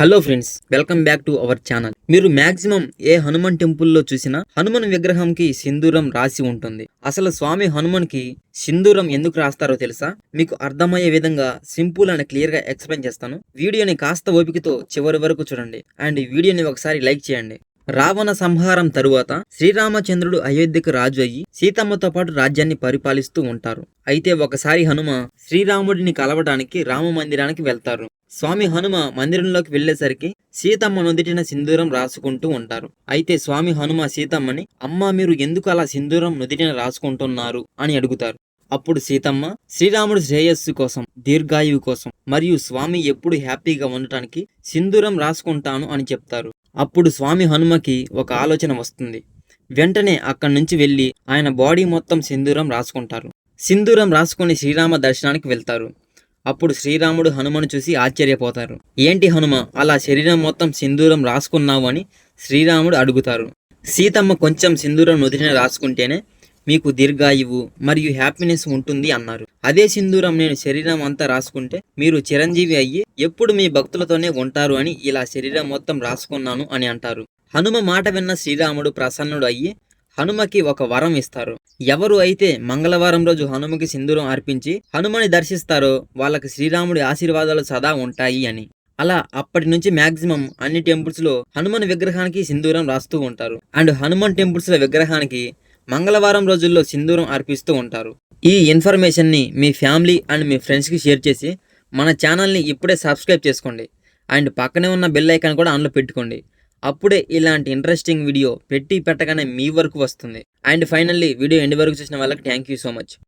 Hello friends welcome back to our channel. మీరు maximum ఏ హనుమాన్ టెంపుల్లో చూసినా హనుమాన్ విగ్రహంకి సింధూరం రాసి ఉంటుంది. అసలు స్వామి హనుమాన్కి సింధూరం ఎందుకు రాస్తారో తెలుసా? మీకు అర్థమయ్యే విధంగా సింపుల్ అండ్ క్లియర్గా ఎక్స్ప్లెయిన్ చేస్తాను. వీడియోని కాస్త ఓపికతో చివరి వరకు చూడండి. అండ్ వీడియోని ఒకసారి లైక్ చేయండి. రావణ సంహారం తరువాత శ్రీరామచంద్రుడు అయోధ్యకు రాజు అయ్యి సీతమ్మతో పాటు రాజ్యాన్ని పరిపాలిస్తూ ఉంటారు. అయితే ఒకసారి హనుమ శ్రీరాముడిని కలవడానికి రామ మందిరానికి వెళ్తారు. స్వామి హనుమ మందిరంలోకి వెళ్ళేసరికి సీతమ్మ నుదిటిన సింధూరం రాసుకుంటూ ఉంటారు. అయితే స్వామి హనుమ సీతమ్మని అమ్మ మీరు ఎందుకు అలా సింధూరం నుదిటిన రాసుకుంటున్నారు? అని అడుగుతారు. అప్పుడు సీతమ్మ శ్రీరాముడు శ్రేయస్సు కోసం దీర్ఘాయువు కోసం మరియు స్వామి ఎప్పుడు హ్యాపీగా ఉండటానికి సింధూరం రాసుకుంటాను అని చెప్తారు. అప్పుడు స్వామి హనుమకి ఒక ఆలోచన వస్తుంది. వెంటనే అక్కడి నుంచి వెళ్ళి ఆయన బాడీ మొత్తం సింధూరం రాసుకుంటారు. సింధూరం రాసుకుని శ్రీరామ దర్శనానికి వెళ్తారు. అప్పుడు శ్రీరాముడు హనుమను చూసి ఆశ్చర్యపోతారు. ఏంటి హనుమ అలా శరీరం మొత్తం సింధూరం రాసుకున్నావు అని శ్రీరాముడు అడుగుతారు. సీతమ్మ కొంచెం సింధూరం నుదిరిన రాసుకుంటేనే మీకు దీర్ఘాయువు మరియు హ్యాపీనెస్ ఉంటుంది అన్నారు. అదే సింధూరం నేను శరీరం అంతా రాసుకుంటే మీరు చిరంజీవి అయ్యి ఎప్పుడు మీ భక్తులతోనే ఉంటారు అని ఇలా శరీరం మొత్తం రాసుకున్నాను అని అంటారు. హనుమ మాట విన్న శ్రీరాముడు ప్రసన్నుడు అయ్యి హనుమకి ఒక వరం ఇస్తారు. ఎవరు అయితే మంగళవారం రోజు హనుమకి సింధూరం అర్పించి హనుమని దర్శిస్తారో వాళ్ళకి శ్రీరాముడి ఆశీర్వాదాలు సదా ఉంటాయి అని. అలా అప్పటి నుంచి మాక్సిమం అన్ని టెంపుల్స్లో హనుమన్ విగ్రహానికి సింధూరం రాస్తూ ఉంటారు. అండ్ హనుమాన్ టెంపుల్స్ల విగ్రహానికి మంగళవారం రోజుల్లో సింధూరం అర్పిస్తూ ఉంటారు. ఈ ఇన్ఫర్మేషన్ని మీ ఫ్యామిలీ అండ్ మీ ఫ్రెండ్స్కి షేర్ చేసి మన ఛానల్ని ఇప్పుడే సబ్స్క్రైబ్ చేసుకోండి. అండ్ పక్కనే ఉన్న బెల్ ఐకాన్ కూడా ఆన్లో పెట్టుకోండి. అప్పుడే ఇలాంటి ఇంట్రెస్టింగ్ వీడియో పెట్టి పెట్టగానే మీ వరకు వస్తుంది. అండ్ ఫైనల్లీ వీడియో ఎండ్ వరకు చూసిన వాళ్ళకి థ్యాంక్ యూ సో మచ్